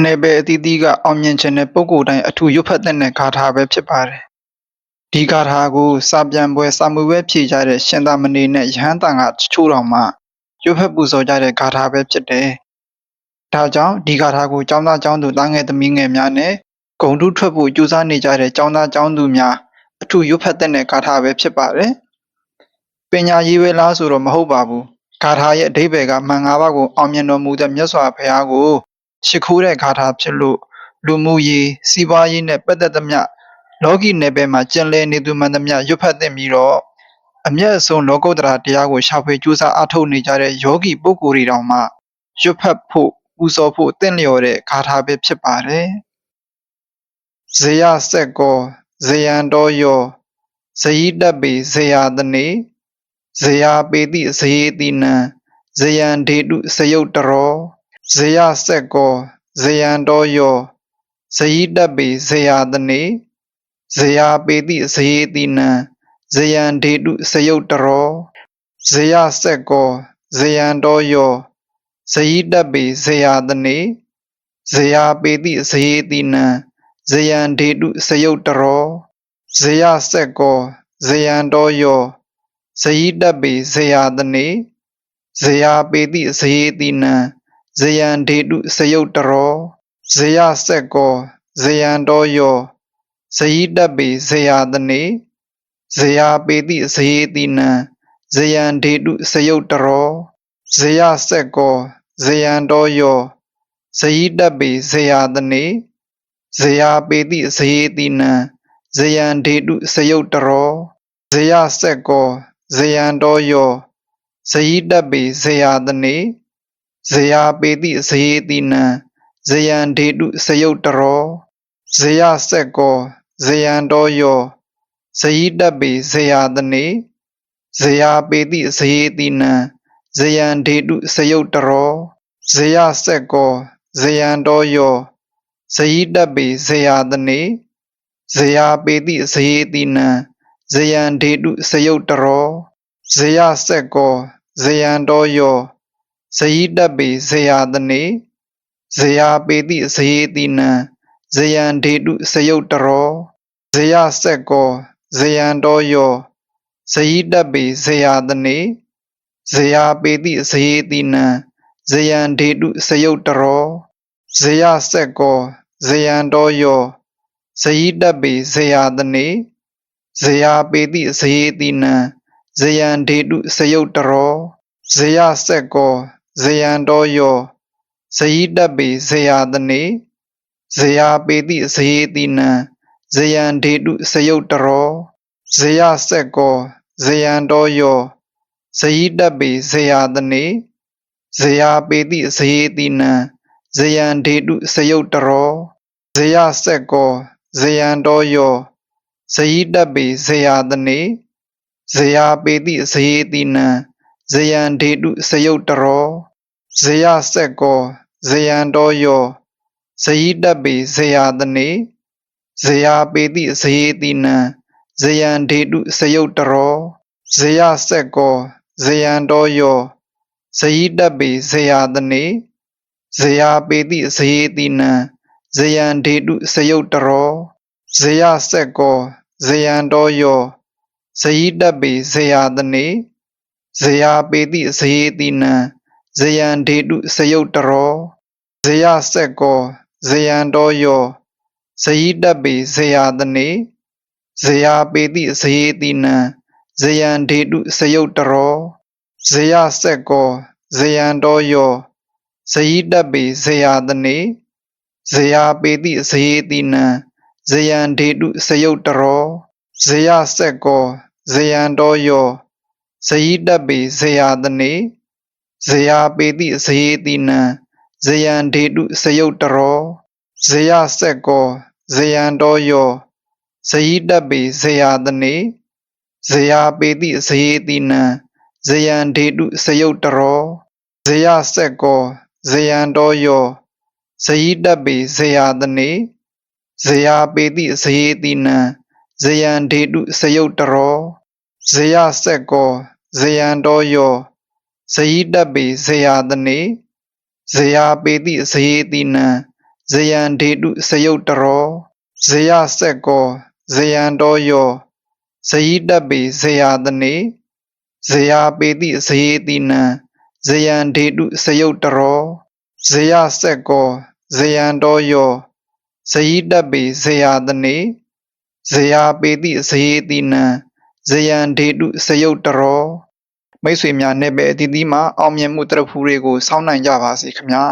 နယ်ပယ်အသီးသီးက အောင်မြင်ချင်တဲ့ပုဂ္ဂိုလ်တိုင်းအထူးရွတ်ဖတ်သင့်တဲ့ဂါထာပဲဖြစ်ပါတယ်။ဒီဂါထာကို စာပြန်ပွဲစာမှုပွဲဖြေကြတဲ့ရှင်သာမဏေနဲ့ယဟန်တန်ကတချို့တော်မှရွတ်ဖတ်ပူဇော်ကြတဲ့ဂါထာပဲဖြစ်တယ်။ဒါကြောင့်ဒီဂါထာကိုကျောင်းသားကျောင်းသူတားငယ်သမီးငယ်များနဲ့ဂုံတုထွက်ဖို့ကြိုးစားနေကြတဲ့ကျောင်းသားကျောင်းသူများအထူးရွတ်ဖတ်သင့်တဲ့ဂါထာပဲဖြစ်ပါတယ်။ပညာရေးပဲလားဆိုတော့မဟုတ်ပါဘူး။ဂါထာရဲ့အဓိပ္ပာယ်ကမှန်၅ပါးကိုအောင်မြင်တော်မူတဲ့မြတ်စွာဘုရားကို ရှိခိုးတဲ့ဂါထာဖြစ်လို့ လူမှုရေး စီးပွားရေးနဲ့ ပတ်သက်သမျှ လောကီနယ်ပယ်မှာ ကျင်လည်နေသူမှန်သမျှ ရွတ်ဖတ်သင့်ပြီးတော့ အမျက်အဆုံးလောကုတ္တရာတရားကို ရှာဖွေကြိုးစားအားထုတ်နေကြတဲ့ ယောဂီပုဂ္ဂိုလ်တွေတောင်မှ ရွတ်ဖတ်ဖို့ ပူဇော်ဖို့တင့်လျော်တဲ့ ဂါထာပဲဖြစ်ပါတယ်။ဇေယဆက်ကောဇေယံတော်ယောဇယိတက်ပေဇေယတနေ ဇေယပေတိဇေယတိနံဇေယံဒေတုစယုတ်တရော ဇေယဆက်ကောဇေယံတော်ယောဇယိတက်ပေဇေယတနေဇေယပေတိဇေယတိနံဇေယံဒေတုစယုတ်တရောဇေယဆက်ကောဇေယံတော်ယောဇယိတက်ပေဇေယတနေဇေယပေတိဇေယတိနံဇေယံဒေတုစယုတ်တရောဇေယဆက်ကောဇေယံတော်ယောဇယိတက်ပေဇေယတနေဇေယပေတိဇေယတိနံ ဇေယံဒေတုစယုတ်တရောဇေယဆက်ကောဇေယံတော်ယောဇယိတက်ပေဇေယတနေဇေယပေတိဇေယတိနံဇေယံဒေတုစယုတ်တရောဇေယဆက်ကောဇေယံတော်ယောဇယိတက်ပေဇေယတနေဇေယပေတိဇေယတိနံဇေယံဒေတုစယုတ်တရောဇေယဆက်ကောဇေယံတော်ယောဇယိတက်ပေဇေယတနေ ဇေယပေတိဇေယတိနံဇေယံဒေတုစယုတ်တရောဇေယဆက်ကောဇေယံတော်ယောဇယိတက်ပေဇေယတနေဇေယပေတိဇေယတိနံဇေယံဒေတုစယုတ်တရောဇေယဆက်ကောဇေယံတော်ယောဇယိတက်ပေဇေယတနေဇေယပေတိဇေယတိနံဇေယံဒေတုစယုတ်တရောဇေယဆက်ကောဇေယံတော်ယော ဇယိတက်ပေဇေယတနေဇေယပေတိဇေယတိနံဇေယံဒေတုစယုတ်တရောဇေယဆက်ကောဇေယံတော်ယောဇယိတက်ပေဇေယတနေဇေယပေတိဇေယတိနံဇေယံဒေတုစယုတ်တရောဇေယဆက်ကောဇေယံတော်ယောဇယိတက်ပေဇေယတနေဇေယပေတိဇေယတိနံဇေယံဒေတုစယုတ်တရောဇေယဆက်ကော ဇေယံတော်ယောဇယိတက်ပေဇေယတနေဇေယပေတိဇေယတိနံဇေယံဒေတုစယုတ်တရောဇေယဆက်ကောဇေယံတော်ယောဇယိတက်ပေဇေယတနေဇေယပေတိဇေယတိနံဇေယံဒေတုစယုတ်တရောဇေယဆက်ကောဇေယံတော်ယောဇယိတက်ပေဇေယတနေဇေယပေတိဇေယတိနံဇေယံဒေတုစယုတ်တရော ဇေယဆက်ကောဇေယံတော်ယောဇယိတက်ပေဇေယတနေဇေယပေတိဇေယတိနံဇေယံဒေတုစယုတ်တရောဇေယဆက်ကောဇေယံတော်ယောဇယိတက်ပေဇေယတနေဇေယပေတိဇေယတိနံဇေယံဒေတုစယုတ်တရောဇေယဆက်ကောဇေယံတော်ယောဇယိတက်ပေဇေယတနေဇေယပေတိဇေယတိနံ ဇေယံဒေတုစယုတ်တရောဇေယဆက်ကောဇေယံတော်ယောဇယိတက်ပေဇေယတနေဇေယပေတိဇေယတိနံဇေယံဒေတုစယုတ်တရောဇေယဆက်ကောဇေယံတော်ယောဇယိတက်ပေဇေယတနေဇေယပေတိဇေယတိနံဇေယံဒေတုစယုတ်တရောဇေယဆက်ကောဇေယံတော်ယောဇယိတက်ပေဇေယတနေ ဇေယပေတိဇေယတိနံဇေယံဒေတုစယုတ်တရောဇေယဆက်ကောဇေယံတော်ယောဇယိတက်ပေဇေယတနေဇေယပေတိဇေယတိနံဇေယံဒေတုစယုတ်တရောဇေယဆက်ကောဇေယံတော်ယောဇယိတက်ပေဇေယတနေဇေယပေတိဇေယတိနံဇေယံဒေတုစယုတ်တရောဇေယဆက်ကောဇေယံတော်ယော ဇယိတက်ပေဇေယတနေဇေယပေတိဇေယတိနံဇယံဒေတုစယုတ်တရောဇယဆက်ကောဇယံတော်ယောဇယိတပေဇယာတနေဇယာပေတိဇယေတိနံဇယံဒေတုစယုတ်တရောဇယဆက်ကောဇယံတော်ယောဇယိတပေဇယာတနေဇယာပေတိဇယေတိနံဇယံဒေတုစယုတ်တရော မိတ်ဆွေများနေပဲအတီးတီးမှာအောင်မြင်မှုတရဖူတွေကိုစောင့်နိုင်ကြပါစေခင်ဗျာ